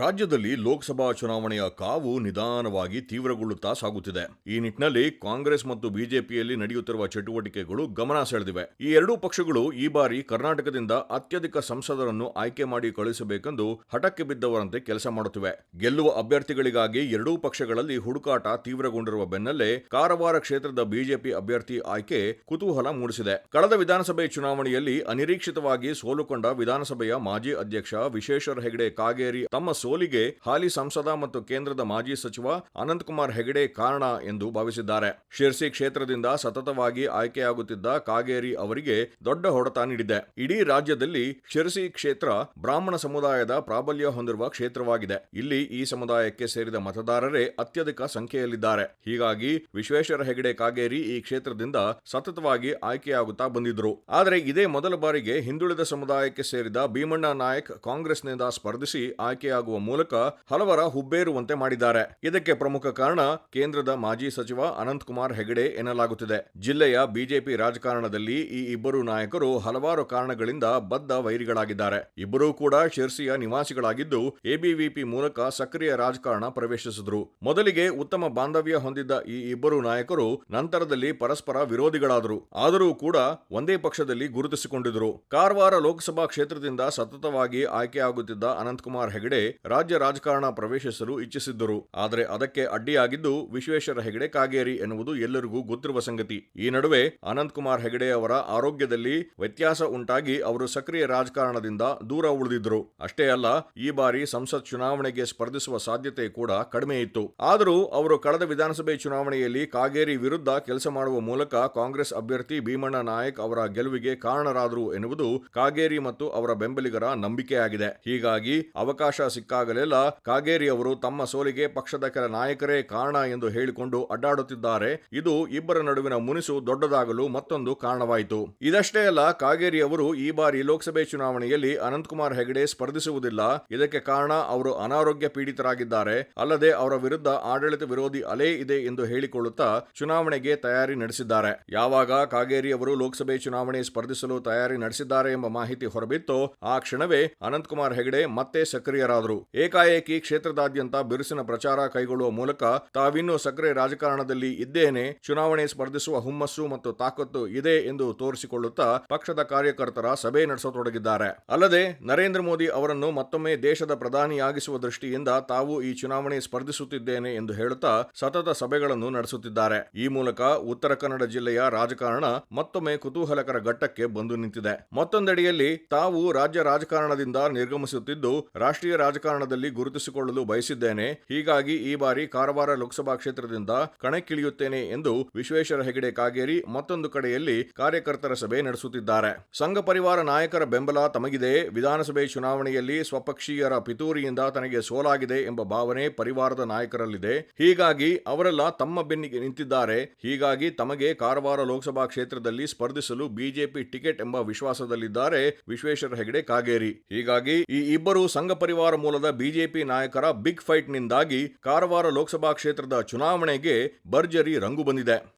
ರಾಜ್ಯದಲ್ಲಿ ಲೋಕಸಭಾ ಚುನಾವಣೆಯ ಕಾವು ನಿಧಾನವಾಗಿ ತೀವ್ರಗೊಳ್ಳುತ್ತಾ ಸಾಗುತ್ತಿದೆ. ಈ ನಿಟ್ಟಿನಲ್ಲಿ ಕಾಂಗ್ರೆಸ್ ಮತ್ತು ಬಿಜೆಪಿಯಲ್ಲಿ ನಡೆಯುತ್ತಿರುವ ಚಟುವಟಿಕೆಗಳು ಗಮನ ಸೆಳೆದಿವೆ. ಈ ಎರಡೂ ಪಕ್ಷಗಳು ಈ ಬಾರಿ ಕರ್ನಾಟಕದಿಂದ ಅತ್ಯಧಿಕ ಸಂಸದರನ್ನು ಆಯ್ಕೆ ಮಾಡಿ ಕಳುಹಿಸಬೇಕೆಂದು ಹಠಕ್ಕೆ ಬಿದ್ದವರಂತೆ ಕೆಲಸ ಮಾಡುತ್ತಿವೆ. ಗೆಲ್ಲುವ ಅಭ್ಯರ್ಥಿಗಳಿಗಾಗಿ ಎರಡೂ ಪಕ್ಷಗಳಲ್ಲಿ ಹುಡುಕಾಟ ತೀವ್ರಗೊಂಡಿರುವ ಬೆನ್ನಲ್ಲೇ ಕಾರವಾರ ಕ್ಷೇತ್ರದ ಬಿಜೆಪಿ ಅಭ್ಯರ್ಥಿ ಆಯ್ಕೆ ಕುತೂಹಲ ಮೂಡಿಸಿದೆ. ಕಳೆದ ವಿಧಾನಸಭೆ ಚುನಾವಣೆಯಲ್ಲಿ ಅನಿರೀಕ್ಷಿತವಾಗಿ ಸೋಲುಕೊಂಡ ವಿಧಾನಸಭೆಯ ಮಾಜಿ ಅಧ್ಯಕ್ಷ ವಿಶ್ವೇಶ್ವರ ಹೆಗಡೆ ಕಾಗೇರಿ ತಮ್ಮ ಸೋಲಿಗೆ ಹಾಲಿ ಸಂಸದ ಮತ್ತು ಕೇಂದ್ರದ ಮಾಜಿ ಸಚಿವ ಅನಂತಕುಮಾರ್ ಹೆಗಡೆ ಕಾರಣ ಎಂದು ಭಾವಿಸಿದ್ದಾರೆ. ಶಿರ್ಸಿ ಕ್ಷೇತ್ರದಿಂದ ಸತತವಾಗಿ ಆಯ್ಕೆಯಾಗುತ್ತಿದ್ದ ಕಾಗೇರಿ ಅವರಿಗೆ ದೊಡ್ಡ ಹೊಡೆತ ನೀಡಿದೆ. ಇಡೀ ರಾಜ್ಯದಲ್ಲಿ ಶಿರಸಿ ಕ್ಷೇತ್ರ ಬ್ರಾಹ್ಮಣ ಸಮುದಾಯದ ಪ್ರಾಬಲ್ಯ ಹೊಂದಿರುವ ಕ್ಷೇತ್ರವಾಗಿದೆ. ಇಲ್ಲಿ ಈ ಸಮುದಾಯಕ್ಕೆ ಸೇರಿದ ಮತದಾರರೇ ಅತ್ಯಧಿಕ ಸಂಖ್ಯೆಯಲ್ಲಿದ್ದಾರೆ. ಹೀಗಾಗಿ ವಿಶ್ವೇಶ್ವರ ಹೆಗಡೆ ಕಾಗೇರಿ ಈ ಕ್ಷೇತ್ರದಿಂದ ಸತತವಾಗಿ ಆಯ್ಕೆಯಾಗುತ್ತಾ ಬಂದಿದ್ರು. ಆದರೆ ಇದೇ ಮೊದಲ ಬಾರಿಗೆ ಹಿಂದುಳಿದ ಸಮುದಾಯಕ್ಕೆ ಸೇರಿದ ಭೀಮಣ್ಣ ನಾಯಕ್ ಕಾಂಗ್ರೆಸ್ನಿಂದ ಸ್ಪರ್ಧಿಸಿ ಆಯ್ಕೆಯಾಗುವ ಮೂಲಕ ಹಲವರ ಹುಬ್ಬೇರುವಂತೆ ಮಾಡಿದ್ದಾರೆ. ಇದಕ್ಕೆ ಪ್ರಮುಖ ಕಾರಣ ಕೇಂದ್ರದ ಮಾಜಿ ಸಚಿವ ಅನಂತಕುಮಾರ್ ಹೆಗಡೆ ಎನ್ನಲಾಗುತ್ತಿದೆ. ಜಿಲ್ಲೆಯ ಬಿಜೆಪಿ ರಾಜಕಾರಣದಲ್ಲಿ ಈ ಇಬ್ಬರು ನಾಯಕರು ಹಲವಾರು ಕಾರಣಗಳಿಂದ ಬದ್ಧ ವೈರಿಗಳಾಗಿದ್ದಾರೆ. ಇಬ್ಬರೂ ಕೂಡ ಶಿರ್ಸಿಯ ನಿವಾಸಿಗಳಾಗಿದ್ದು ಎಬಿವಿಪಿ ಮೂಲಕ ಸಕ್ರಿಯ ರಾಜಕಾರಣ ಪ್ರವೇಶಿಸಿದ್ರು. ಮೊದಲಿಗೆ ಉತ್ತಮ ಬಾಂಧವ್ಯ ಹೊಂದಿದ್ದ ಈ ಇಬ್ಬರು ನಾಯಕರು ನಂತರದಲ್ಲಿ ಪರಸ್ಪರ ವಿರೋಧಿಗಳಾದರು. ಆದರೂ ಕೂಡ ಒಂದೇ ಪಕ್ಷದಲ್ಲಿ ಗುರುತಿಸಿಕೊಂಡಿದ್ರು. ಕಾರವಾರ ಲೋಕಸಭಾ ಕ್ಷೇತ್ರದಿಂದ ಸತತವಾಗಿ ಆಯ್ಕೆಯಾಗುತ್ತಿದ್ದ ಅನಂತಕುಮಾರ್ ಹೆಗಡೆ ರಾಜ್ಯ ರಾಜಕಾರಣ ಪ್ರವೇಶಿಸಲು ಇಚ್ಛಿಸಿದ್ದರು. ಆದರೆ ಅದಕ್ಕೆ ಅಡ್ಡಿಯಾಗಿದ್ದು ವಿಶ್ವೇಶ್ವರ ಹೆಗಡೆ ಕಾಗೇರಿ ಎನ್ನುವುದು ಎಲ್ಲರಿಗೂ ಗೊತ್ತಿರುವ ಸಂಗತಿ. ಈ ನಡುವೆ ಅನಂತಕುಮಾರ್ ಹೆಗಡೆ ಅವರ ಆರೋಗ್ಯದಲ್ಲಿ ವ್ಯತ್ಯಾಸ ಉಂಟಾಗಿ ಅವರು ಸಕ್ರಿಯ ರಾಜಕಾರಣದಿಂದ ದೂರ ಉಳಿದಿದ್ದರು. ಅಷ್ಟೇ ಅಲ್ಲ, ಈ ಬಾರಿ ಸಂಸತ್ ಚುನಾವಣೆಗೆ ಸ್ಪರ್ಧಿಸುವ ಸಾಧ್ಯತೆ ಕೂಡ ಕಡಿಮೆ ಇತ್ತು. ಆದರೂ ಅವರು ಕಳೆದ ವಿಧಾನಸಭೆ ಚುನಾವಣೆಯಲ್ಲಿ ಕಾಗೇರಿ ವಿರುದ್ಧ ಕೆಲಸ ಮಾಡುವ ಮೂಲಕ ಕಾಂಗ್ರೆಸ್ ಅಭ್ಯರ್ಥಿ ಭೀಮಣ್ಣ ನಾಯಕ್ ಅವರ ಗೆಲುವಿಗೆ ಕಾರಣರಾದರು ಎನ್ನುವುದು ಕಾಗೇರಿ ಮತ್ತು ಅವರ ಬೆಂಬಲಿಗರ ನಂಬಿಕೆಯಾಗಿದೆ. ಹೀಗಾಗಿ ಅವಕಾಶ ಸಿಕ್ಕಾಗಲೆಲ್ಲ ಕಾಗೇರಿ ಅವರು ತಮ್ಮ ಸೋಲಿಗೆ ಪಕ್ಷದ ಕೆಲ ನಾಯಕರೇ ಕಾರಣ ಎಂದು ಹೇಳಿಕೊಂಡು ಅಡ್ಡಾಡುತ್ತಿದ್ದಾರೆ. ಇದು ಇಬ್ಬರ ನಡುವಿನ ಮುನಿಸು ದೊಡ್ಡದಾಗಲು ಮತ್ತೊಂದು ಕಾರಣವಾಯಿತು. ಇದಷ್ಟೇ ಅಲ್ಲ ಕಾಗೇರಿ ಅವರು ಈ ಬಾರಿ ಲೋಕಸಭೆ ಚುನಾವಣೆಯಲ್ಲಿ ಅನಂತಕುಮಾರ್ ಹೆಗಡೆ ಸ್ಪರ್ಧಿಸುವುದಿಲ್ಲ. ಇದಕ್ಕೆ ಕಾರಣ ಅವರು ಅನಾರೋಗ್ಯ ಪೀಡಿತರಾಗಿದ್ದಾರೆ. ಅಲ್ಲದೆ ಅವರ ವಿರುದ್ಧ ಆಡಳಿತ ವಿರೋಧಿ ಅಲೆ ಇದೆ ಎಂದು ಹೇಳಿಕೊಳ್ಳುತ್ತಾ ಚುನಾವಣೆಗೆ ತಯಾರಿ ನಡೆಸಿದ್ದಾರೆ. ಯಾವಾಗ ಕಾಗೇರಿ ಅವರು ಲೋಕಸಭೆ ಚುನಾವಣೆ ಸ್ಪರ್ಧಿಸಲು ತಯಾರಿ ನಡೆಸಿದ್ದಾರೆ ಎಂಬ ಮಾಹಿತಿ ಹೊರಬಿತ್ತು, ಆ ಕ್ಷಣವೇ ಅನಂತಕುಮಾರ್ ಹೆಗಡೆ ಮತ್ತೆ ಸಕ್ರಿಯರಾದರು. ಏಕಾಏಕಿ ಕ್ಷೇತ್ರದಾದ್ಯಂತ ಬಿರುಸಿನ ಪ್ರಚಾರ ಕೈಗೊಳ್ಳುವ ಮೂಲಕ ತಾವಿನ್ನೂ ಸಕ್ರಿಯ ರಾಜಕಾರಣದಲ್ಲಿ ಇದ್ದೇನೆ. ಚುನಾವಣೆ ಸ್ಪರ್ಧಿಸುವ ಹುಮ್ಮಸ್ಸು ಮತ್ತು ತಾಕತ್ತು ಇದೆ ಎಂದು ತೋರಿಸಿಕೊಳ್ಳುತ್ತಾ ಪಕ್ಷದ ಕಾರ್ಯಕರ್ತರ ಸಭೆ ನಡೆಸತೊಡಗಿದ್ದಾರೆ. ಅಲ್ಲದೆ, ನರೇಂದ್ರ ಮೋದಿ ಅವರನ್ನು ಮತ್ತೊಮ್ಮೆ ದೇಶದ ಪ್ರಧಾನಿಯಾಗಿಸುವ ದೃಷ್ಟಿಯಿಂದ ತಾವು ಈ ಚುನಾವಣೆ ಸ್ಪರ್ಧಿಸುತ್ತಿದ್ದೇನೆ ಎಂದು ಹೇಳುತ್ತಾ ಸತತ ಸಭೆಗಳನ್ನು ನಡೆಸುತ್ತಿದ್ದಾರೆ. ಈ ಮೂಲಕ ಉತ್ತರ ಕನ್ನಡ ಜಿಲ್ಲೆಯ ರಾಜಕಾರಣ ಮತ್ತೊಮ್ಮೆ ಕುತೂಹಲಕರ ಘಟ್ಟಕ್ಕೆ ಬಂದು ನಿಂತಿದೆ. ಮತ್ತೊಂದೆಡೆಯಲ್ಲಿ ತಾವು ರಾಜ್ಯ ರಾಜಕಾರಣದಿಂದ ನಿರ್ಗಮಿಸುತ್ತಿದ್ದು, ರಾಷ್ಟ್ರೀಯ ರಾಜಕಾರಣದಲ್ಲಿ ಗುರುತಿಸಿಕೊಳ್ಳಲು ಬಯಸಿದ್ದೇನೆ. ಹೀಗಾಗಿ ಈ ಬಾರಿ ಕಾರವಾರ ಲೋಕಸಭಾ ಕ್ಷೇತ್ರದಿಂದ ಕಣಕ್ಕಿಳಿಯುತ್ತೇನೆ ಎಂದು ವಿಶ್ವೇಶ್ವರ ಹೆಗಡೆ ಕಾಗೇರಿ ಮತ್ತೊಂದು ಕಡೆಯಲ್ಲಿ ಕಾರ್ಯಕರ್ತರ ಸಭೆ ನಡೆಸುತ್ತಿದ್ದಾರೆ. ಸಂಘ ಪರಿವಾರ ನಾಯಕರ ಬೆಂಬಲ ತಮಗಿದೆ. ವಿಧಾನಸಭೆ ಚುನಾವಣೆಯಲ್ಲಿ ಸ್ವಪಕ್ಷೀಯರ ಪಿತೂರಿಯಿಂದ ತನಗೆ ಸೋಲಾಗಿದೆ ಎಂಬ ಭಾವನೆ ಪರಿವಾರದ ನಾಯಕರಲ್ಲಿದೆ. ಹೀಗಾಗಿ ಅವರೆಲ್ಲ ತಮ್ಮ ಬೆನ್ನಿಗೆ ನಿಂತಿದ್ದಾರೆ. ಹೀಗಾಗಿ ತಮಗೆ ಕಾರವಾರ ಲೋಕಸಭಾ ಕ್ಷೇತ್ರದಲ್ಲಿ ಸ್ಪರ್ಧಿಸಲು ಬಿಜೆಪಿ ಟಿಕೆಟ್ ಎಂಬ ವಿಶ್ವಾಸದಲ್ಲಿದ್ದಾರೆ ವಿಶ್ವೇಶ್ವರ ಹೆಗಡೆ ಕಾಗೇರಿ. ಹೀಗಾಗಿ ಈ ಇಬ್ಬರು ಸಂಘ ಪರಿವಾರ ಮೂಲದ ಬಿಜೆಪಿ ನಾಯಕರ ಬಿಗ್ ಫೈಟ್ನಿಂದಾಗಿ ಕಾರವಾರ ಲೋಕಸಭಾ ಕ್ಷೇತ್ರದ ಚುನಾವಣೆಗೆ ಭರ್ಜರಿ ರಂಗು ಬಂದಿದೆ.